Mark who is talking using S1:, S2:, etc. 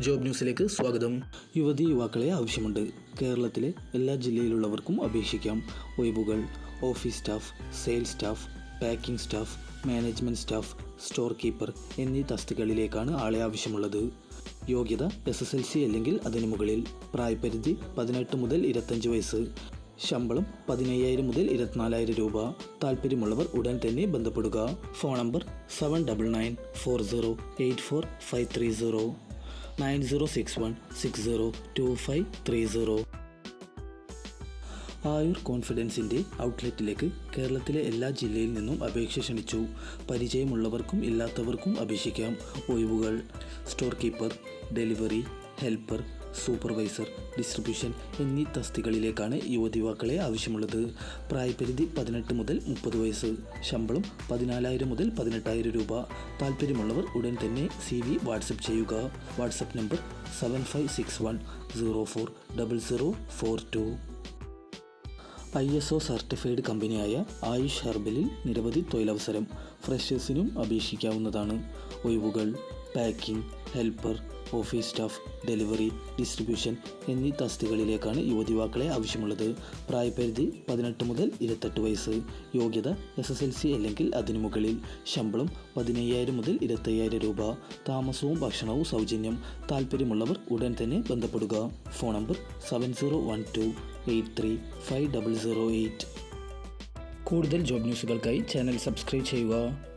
S1: Job ന്യൂസിലേക്ക് സ്വാഗതം.
S2: യുവതി യുവാക്കളെ ആവശ്യമുണ്ട്. കേരളത്തിലെ എല്ലാ ജില്ലയിലുള്ളവർക്കും അപേക്ഷിക്കാം. ഒഴിവുകൾ office staff sales staff packing staff management staff store keeper എന്നീ തസ്തികളിലേക്കാണ് ആളെ ആവശ്യമുള്ളത്. യോഗ്യത എസ് എസ് എൽ സി അല്ലെങ്കിൽ അതിനു മുകളിൽ. പ്രായപരിധി പതിനെട്ട് മുതൽ ഇരുപത്തഞ്ച് വയസ്സ്. ശമ്പളം പതിനയ്യായിരം മുതൽ ഇരുപത്തിനാലായിരം രൂപ. താല്പര്യമുള്ളവർ ഉടൻ തന്നെ ബന്ധപ്പെടുക. Phone number seven double nine four zero eight four five three zero. Nine zero six one six zero two five three zero. ആയുർ കോൺഫിഡൻസിന്റെ ഔട്ട്ലെറ്റിലേക്ക് കേരളത്തിലെ എല്ലാ ജില്ലയിൽ നിന്നും അപേക്ഷ ക്ഷണിച്ചു. പരിചയമുള്ളവർക്കും ഇല്ലാത്തവർക്കും അപേക്ഷിക്കാം. ഒഴിവുകൾ. Store keeper delivery helper supervisor distribution എന്നീ തസ്തികളിലേക്കാണ് യുവതിവാക്കളെ ആവശ്യമുള്ളത്. പ്രായപരിധി പതിനെട്ട് മുതൽ മുപ്പത് വയസ്സ് ശമ്പളം പതിനാലായിരം മുതൽ പതിനെട്ടായിരം രൂപ. താല്പര്യമുള്ളവർ ഉടൻ തന്നെ സി വി വാട്സപ്പ് ചെയ്യുക. WhatsApp number seven five six one zero four double zero four two. I S O certified കമ്പനിയായ ആയുഷ് ഹെർബലിൽ നിരവധി തൊഴിലവസരം ഫ്രഷേഴ്സിനും അപേക്ഷിക്കാവുന്നതാണ്. ഒഴിവുകൾ packing helper office staff delivery distribution എന്നീ തസ്തികകളിലേക്കാണ് യുവതിവാക്കളെ ആവശ്യമുള്ളത്. പ്രായപരിധി പതിനെട്ട് മുതൽ ഇരുപത്തെട്ട് വയസ്സ്. യോഗ്യത എസ് എസ് എൽ സി അല്ലെങ്കിൽ അതിനു മുകളിൽ. ശമ്പളം പതിനയ്യായിരം മുതൽ ഇരുപത്തയ്യായിരം രൂപ. താമസവും ഭക്ഷണവും സൗജന്യം. താല്പര്യമുള്ളവർ ഉടൻ തന്നെ ബന്ധപ്പെടുക. Phone number seven zero one two eight three five double zero eight
S1: കൂടുതൽ ജോബ് ന്യൂസുകൾക്കായി ചാനൽ സബ്സ്ക്രൈബ് ചെയ്യുക.